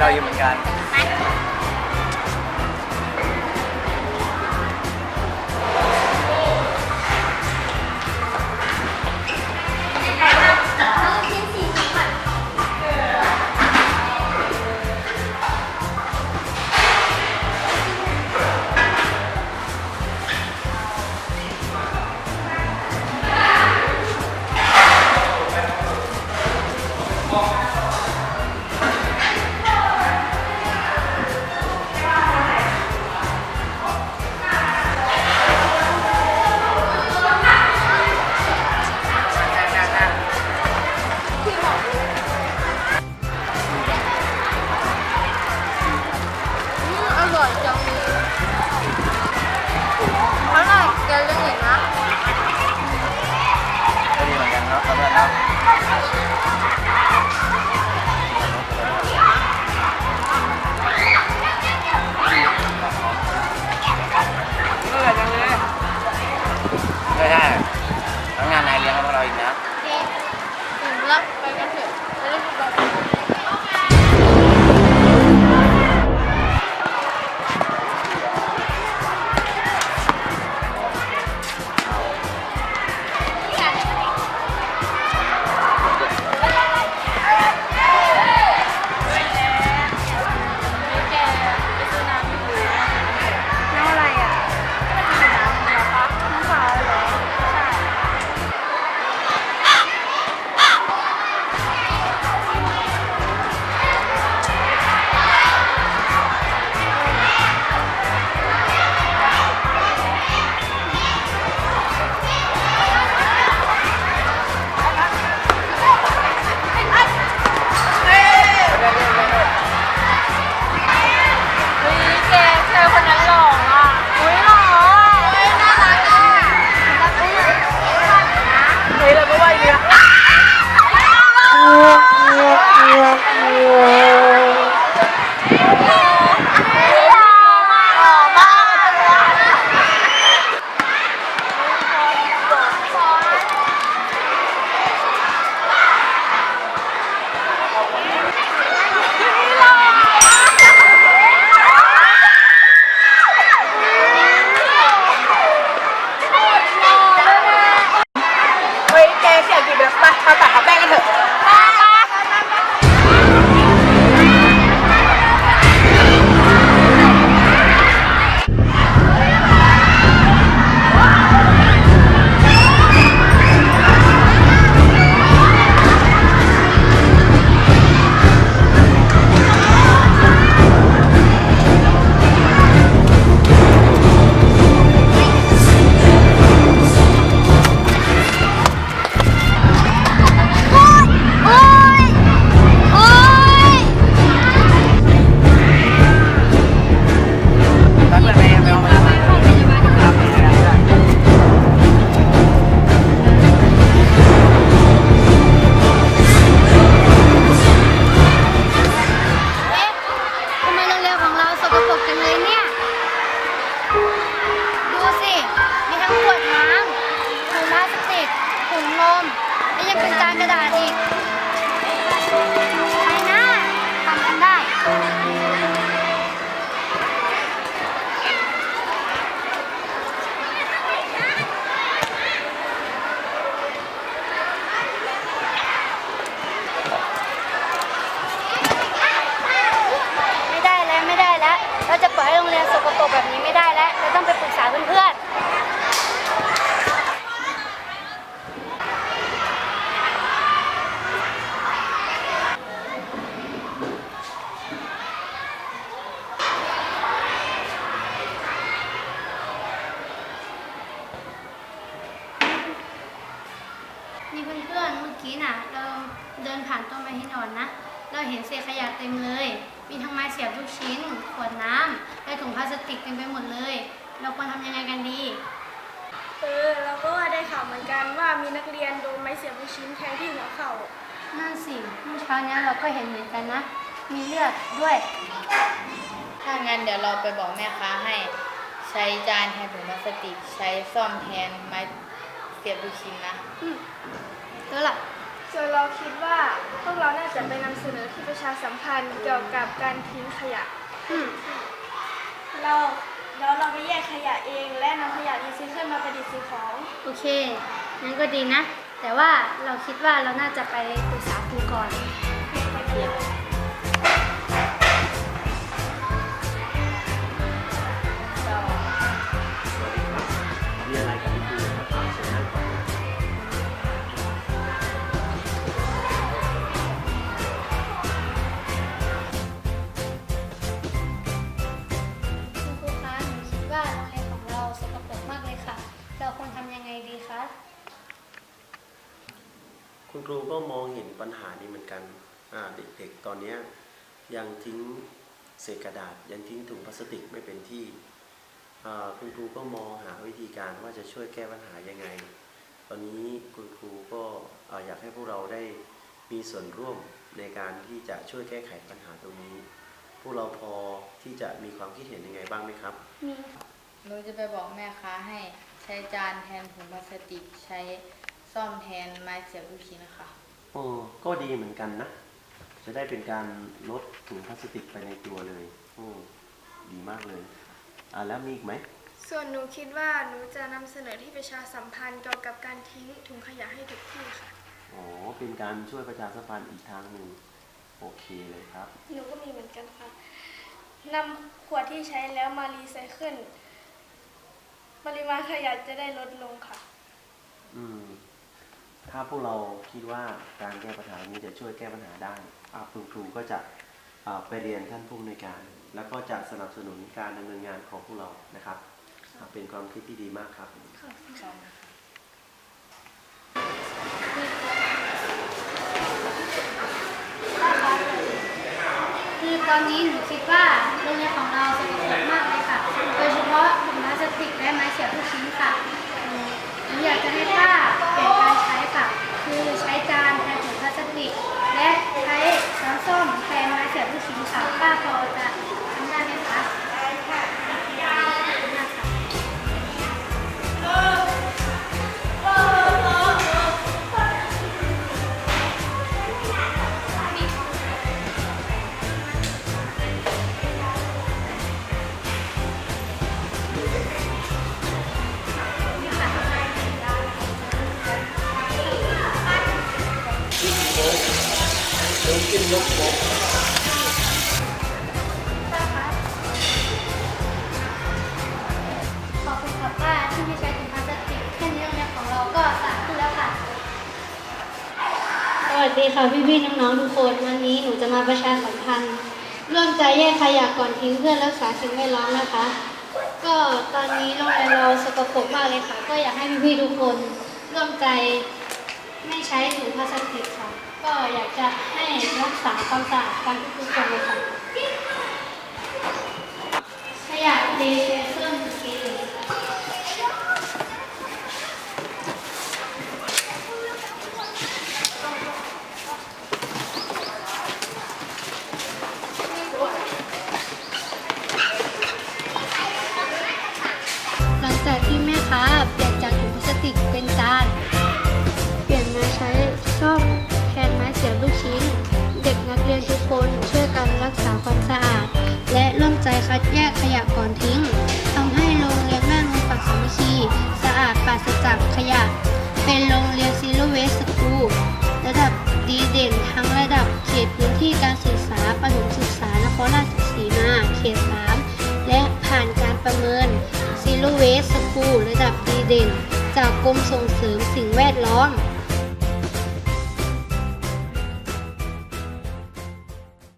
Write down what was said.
เราอยู่เหมือนกัน รงเรียนสกปรกแบบนี้ไม่ได้แล้วเราต้องไปปรึกษาเพื่อนๆ นี่เพื่อนๆ เมื่อกี้น่ะ เราเดินผ่านต้นไม้หินอนนะ เราเห็นเศษขยะเต็มเลย มีทั้งไม้เสียบลูกชิ้น ขวดน้ำและถุงพลาสติกเต็มไปหมดเลย เราควรทำยังไงกันดี เออเราก็ว่าได้ข่าวเหมือนกันว่ามีนักเรียนโดนไม้เสียบลูกชิ้นแทงที่หัวเข่า นั่นสิเมื่อเช้านี้เราก็เห็นเหมือนกันนะ มีเลือดด้วย ถ้างั้นเดี๋ยวเราไปบอกแม่ค้าให้ ใช้จานแทนถุงพลาสติก ใช้ซ่อมแทนไม้เสียบลูกชิ้นนะ อืมแล้วล่ะ ส่วนเราคิดว่าพวกเราน่าจะไปนำเสนอที่ประชาสัมพันธ์เกี่ยวกับการทิ้งขยะอืมเราแล้วเราไปแยกขยะเองและนำขยะรีไซเคิลมาประดิษฐ์สิ่งของ โอเคงั้นก็ดีนะ แต่ว่าเราคิดว่าเราน่าจะไปปรึกษาครูก่อน ครูก็มองเห็นปัญหานี้เหมือนกันเด็กๆตอนนี้ยังทิ้งเศษกระดาษ ยังทิ้งถุงพลาสติกไม่เป็นที่คุณครูก็มองหาวิธีการว่าจะช่วยแก้ปัญหายังไง ตอนนี้คุณครูก็อยากให้พวกเราได้มีส่วนร่วมในการที่จะช่วยแก้ไขปัญหาตรงนี้ พวกเราพอที่จะมีความคิดเห็นยังไงบ้างไหมครับมีหนูจะไปบอกแม่ค้าให้ใช้จานแทนถุงพลาสติกใช้ ซ่อมแทนไม้เสียบลูกชิ้นนะคะโอ้ก็ดีเหมือนกันนะ จะได้เป็นการลดถุงพลาสติกไปในตัวเลยโอ้ดีมากเลย อ่าแล้วมีอีกไหม ส่วนหนูคิดว่าหนูจะนำเสนอที่ประชาสัมพันธ์เกี่ยวกับการทิ้งถุงขยะให้ถูกที่ค่ะ อ๋อ เป็นการช่วยประชาสัมพันธ์อีกทางหนึ่งโอเคเลยครับ หนูก็มีเหมือนกันค่ะนำขวดที่ใช้แล้วมารีไซเคิลปริมาณขยะจะได้ลดลงค่ะ อืม ถ้าพวกเราคิดว่าการแก้ปัญหานี้จะช่วยแก้ปัญหาได้อาคุณครูก็จะอ่าไปเรียนท่านผู้อำนวยการ แล้วก็จะสนับสนุนการดำเนินงานของพวกเรานะครับอ่าเป็นความคิดที่ดีมากครับคือตอนนี้หนูคิดว่าโรงเรียนของเราสกปรกมากเลยค่ะ โดยเฉพาะถุงพลาสติกละไม้เสียบทุก ขอบคุณค่ะป้าที่ไม่ใช้ถุงพลาสติกแค่นี้โรงเรียนของเราก็สะอาดขึ้นแล้วค่ะ สวัสดีค่ะพี่ๆน้องๆทุกคนวันนี้หนูจะมาประชาสัมพันธ์ร่วมใจแยกขยะก่อนทิ้งเพื่อรักษาสิ่งแวดล้อมนะคะ ก็ตอนนี้โรงเรียนเราสกปรกมากเลยค่ะ ก็อยากให้พี่ๆทุกคนร่วมใจไม่ใช้ถุงพลาสติกค่ะ ก็อยากจะให้รักษาความสะอาดการทุกๆคนเลยค่ะขยะดีเซ ซีโร่เวสต์คูลระดับดีเด่น จากกรมส่งเสริมสิ่งแวดล้อม